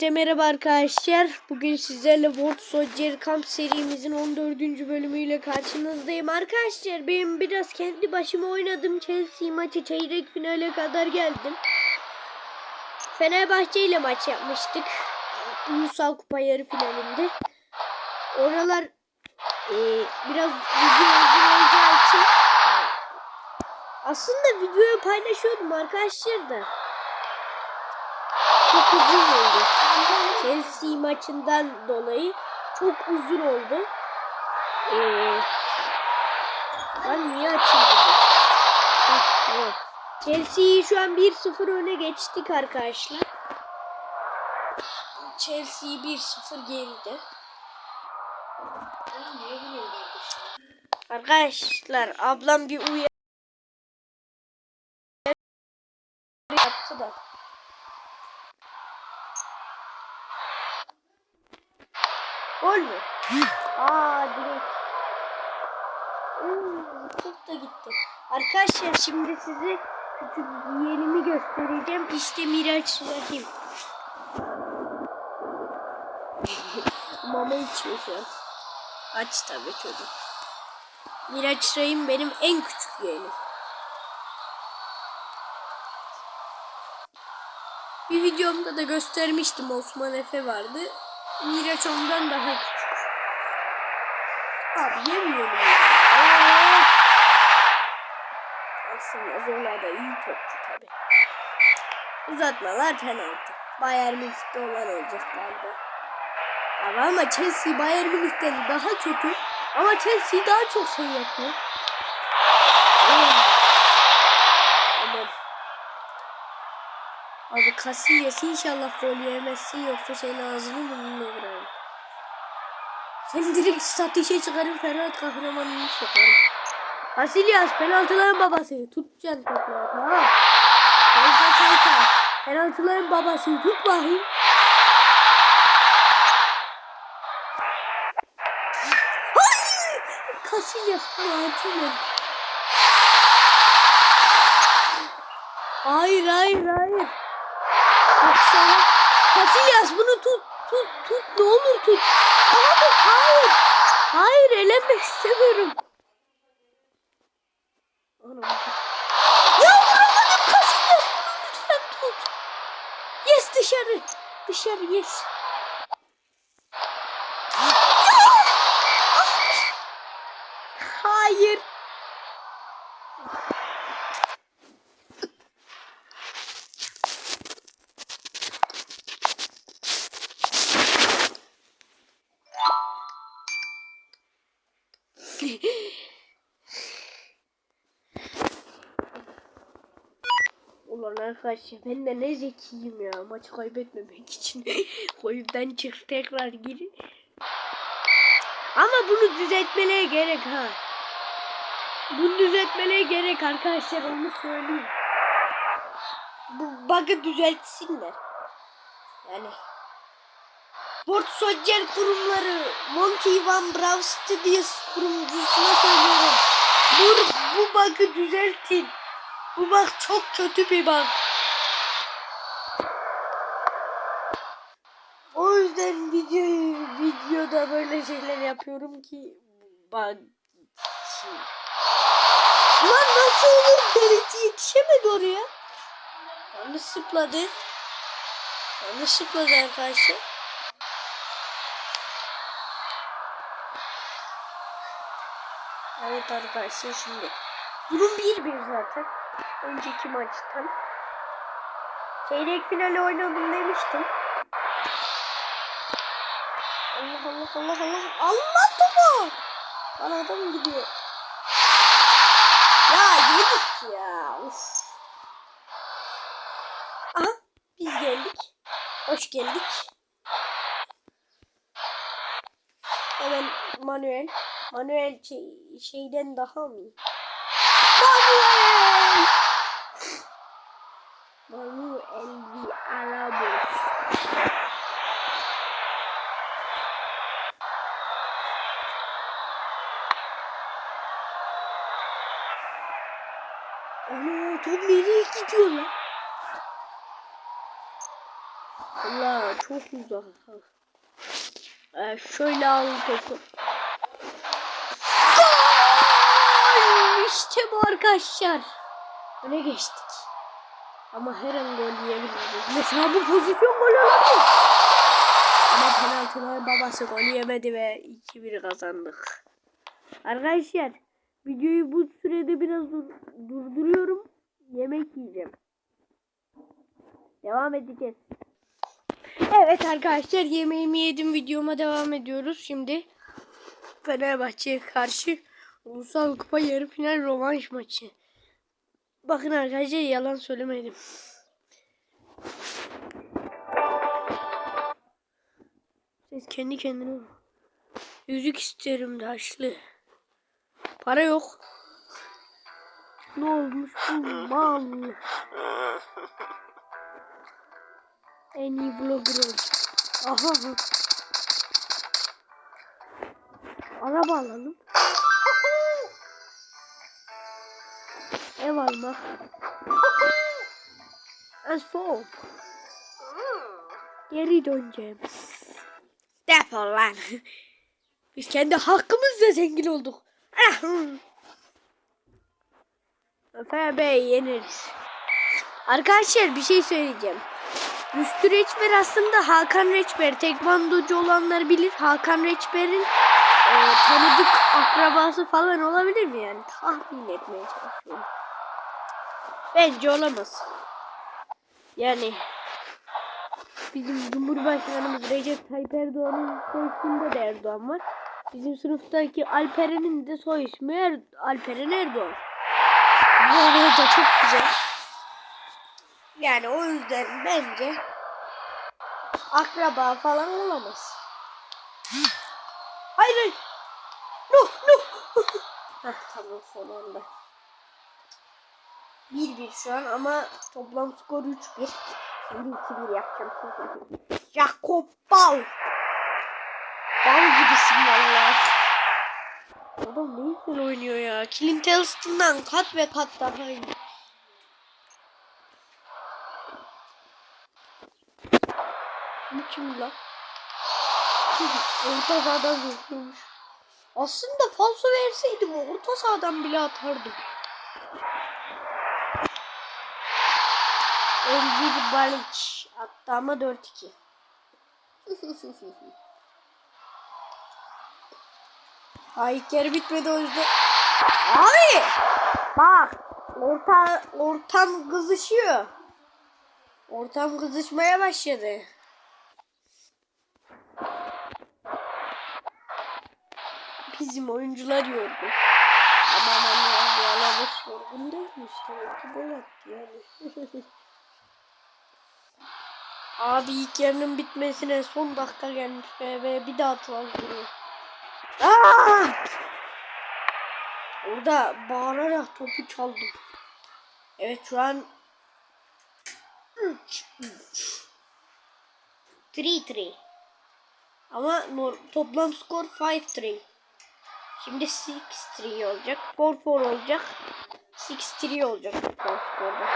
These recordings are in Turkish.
Herkese merhaba arkadaşlar. Bugün sizlerle World Soldier Camp serimizin 14. bölümüyle karşınızdayım. Arkadaşlar benim biraz kendi başıma oynadım. Chelsea maçı çeyrek finale kadar geldim. Fenerbahçe ile maç yapmıştık. Ulusal Kupa yarı finalinde. Oralar e, biraz video uzun olacağı için aslında videoyu paylaşıyordum arkadaşlar da çok oldu. Chelsea maçından dolayı çok uzun oldu. Ee, ben niye? Heh, tamam. Chelsea'yi şu an 1-0 öne geçtik arkadaşlar. Chelsea 1-0 geride. Arkadaşlar ablam bir uyarı yaptı da. Gol mü? Aa direkt. Oo, çok da gitti. Arkadaşlar şimdi size küçük yeğenimi göstereceğim. İşte Miraç Rahim. Mama içiyor şu an. Aç tabii çocuk. Miraç Rahim benim en küçük yeğenim. Bir videomda da göstermiştim Osman Efe vardı. Miraç ondan daha küçük. Abi yemiyorum ya. Aslında Zola iyi topçu tabi. Uzatmalar penaltı. Bayern Münih'te olan olacak galiba. Abi ama Chelsea Bayern Münih'ten daha kötü. Ama Chelsea daha çok şey yapıyor. Aman. Abi Casillas inşallah gol yemezsin yoksa senin ağzını burnunu kırarım. Seni direkt statişe çıkarım Ferhat kahramanını sokarım. Casillas penaltıların babası. Tutacaksın topları tamam. Fazla Çaykan. Penaltıların babası. Tut bakayım. Bunu atıyor. Hayır hayır hayır. Baksana. Casillas bunu tut tut tut ne olur tut. Abi hayır. Hayır elenmek istemiyorum. Anam. Ya vuramadım Casillas bunu lütfen tut. Yes dışarı. Dışarı yes. Hayır. Ulan arkadaşlar ben de ne zekiyim ya maçı kaybetmemek için. Oyundan çık tekrar gir. Ama bunu düzeltmelere gerek ha. Bunu düzeltmelere gerek arkadaşlar onu söyleyeyim. Bu bug'ı düzeltsinler. Yani Sport Soldier kurumları Monkey Van Brawl Studios kurumcusuna söylüyorum. Bu, bu bug'ı düzeltin. Bu bug çok kötü bir bug. O yüzden videoyu videoda böyle şeyler yapıyorum ki bug Lan nasıl olur Dereci yetişemedi oraya. Yanlış zıpladı. Yanlış zıpladı arkadaşlar. Evet arkadaşlar şimdi. Durum 1-1 zaten. Önceki maçtan. Çeyrek finali oynadım demiştim. Allah Allah Allah Allah. Allah topu. Bana adam gidiyor. Ya yedik ya. Uf. Aha biz geldik. Hoş geldik. Hemen Manuel. Manuel şey, şeyden daha mı? Manuel! Manuel Villalobos. Ana top nereye gidiyor lan? Allah çok uzak. Ee, şöyle al topu. İşte bu arkadaşlar. Öne geçtik. Ama her an gol yiyebiliriz. Mesela bu pozisyon gol olabilir. Ama penaltılar babası gol yemedi ve 2-1 kazandık. Arkadaşlar videoyu bu sürede biraz dur- durduruyorum. Yemek yiyeceğim. Devam edeceğiz. Evet arkadaşlar yemeğimi yedim videoma devam ediyoruz. Şimdi Fenerbahçe'ye karşı Ulusal Kupa yarı final rövanş maçı. Bakın arkadaşlar yalan söylemedim. Siz kendi kendine Yüzük isterim taşlı. Para yok. Ne olmuş bu mal? En iyi blogger ol. Aha. Araba alalım. Ev almak. En son. Geri döneceğim. Defol lan. Biz kendi hakkımızla zengin olduk. Efe Bey yeniriz. Arkadaşlar bir şey söyleyeceğim. Rüstü Reçber aslında Hakan Reçber. Tekvandocu olanlar bilir. Hakan Reçber'in e, tanıdık akrabası falan olabilir mi yani? Tahmin etmeye çalışıyorum. Bence olamaz. Yani bizim Cumhurbaşkanımız Recep Tayyip Erdoğan'ın soy isminde de Erdoğan var. Bizim sınıftaki Alperen'in de soy ismi er Alperen Erdoğan. Bu arada çok güzel. Yani o yüzden bence akraba falan olamaz. Hayır hayır. No no. Heh, tamam son anda. 1-1 şu an ama toplam skor 3-1. Şimdi 2-1 yapacağım. Jakob Bal. Bal gibisin valla. Adam ne güzel oynuyor ya. Clint Elston'dan kat ve kat daha iyi. Bu kim lan? orta sahadan vurmuş. Aslında falso verseydim orta sahadan bile atardım. Elvir Balic attı ama 4-2. Ha ilk yarı bitmedi o yüzden. Abi! Bak! Orta, ortam kızışıyor. Ortam kızışmaya başladı. Bizim oyuncular yorgun. Ama aman ya Yalamış yorgun değilmiş. Demek ki gol attı yani. Abi ilk yarının bitmesine son dakika gelmiş ve, ve bir daha atılan duruyor. Aa! Orada bağırarak topu çaldım. Evet şu an 3 3 3 Ama toplam skor 5-3. Şimdi 6-3 olacak. 4-4 olacak. 6-3 olacak toplam skorda.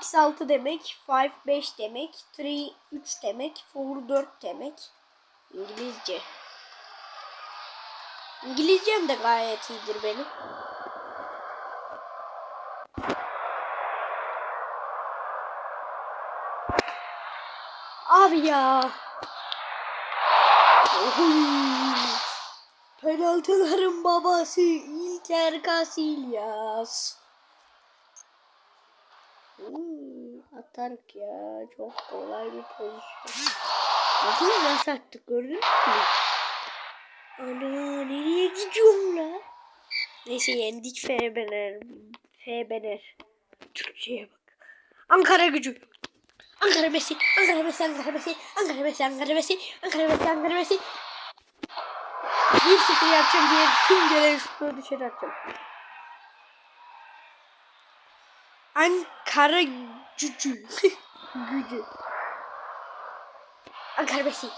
6-6 demek, 5-5 demek, 3-3 demek, 4-4 demek. İngilizce. İngilizcem de gayet iyidir benim. Abi ya. Penaltıların babası İlker Casillas. Hmm, atarık ya. Çok kolay bir pozisyon. Bakın nasıl attık gördün mü? Ana nereye gidiyorsun la? Neyse yendik Febener. Febener. Türkçe'ye bak. Ankara gücü. Ankara Messi. Ankara Messi. Ankara Messi. Ankara Messi. Ankara Messi. Ankara Messi. Ankara Messi. Bir sıfır yapacağım diye tüm şutları dışarı atacağım. Ankara gücü. gücü. Ankara Messi.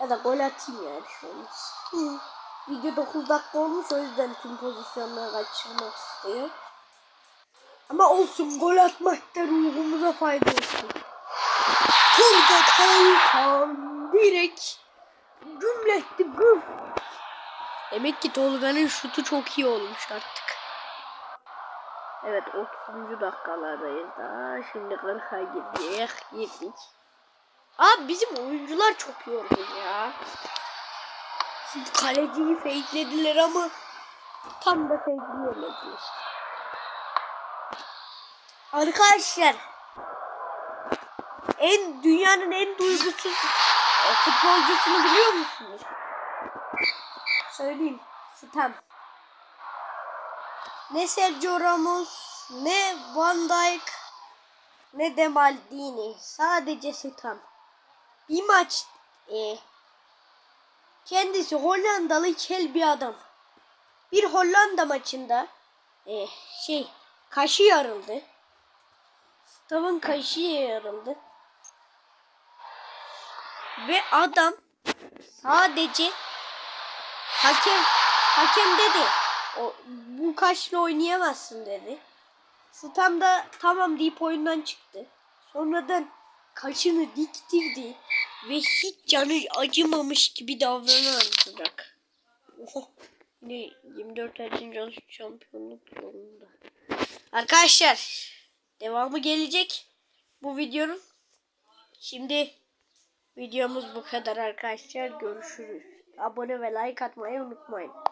Ya da gol atayım yani şu an. Video 9 dakika olmuş o yüzden tüm pozisyonları kaçırmak istiyor. Ama olsun gol atmak da ruhumuza fayda olsun. Tolga Kalkan direkt gümletti güm. Demek ki Tolga'nın şutu çok iyi olmuş artık. Evet 30. dakikalardayız daha. Şimdi 40'a girdik. Girdik. Abi bizim oyuncular çok yorgun ya. Şimdi kaleciyi fakelediler ama tam da fakeleyemediler. Arkadaşlar en dünyanın en duygusuz futbolcusunu biliyor musunuz? Söyleyeyim. Stam. Ne Sergio Ramos, ne Van Dijk, ne de Maldini. Sadece Stam. Bir maç e, kendisi Hollandalı kel bir adam. Bir Hollanda maçında e, şey kaşı yarıldı. Stam'ın kaşı yarıldı. Ve adam sadece hakem hakem dedi. O bu kaşla oynayamazsın dedi. Stam da tamam deyip oyundan çıktı. Sonradan kaşını diktirdi ve hiç canı acımamış gibi davranacak. Oho. Yine 24 Erzincan şampiyonluk yolunda. Arkadaşlar devamı gelecek bu videonun. Şimdi videomuz bu kadar arkadaşlar. Görüşürüz. Abone ve like atmayı unutmayın.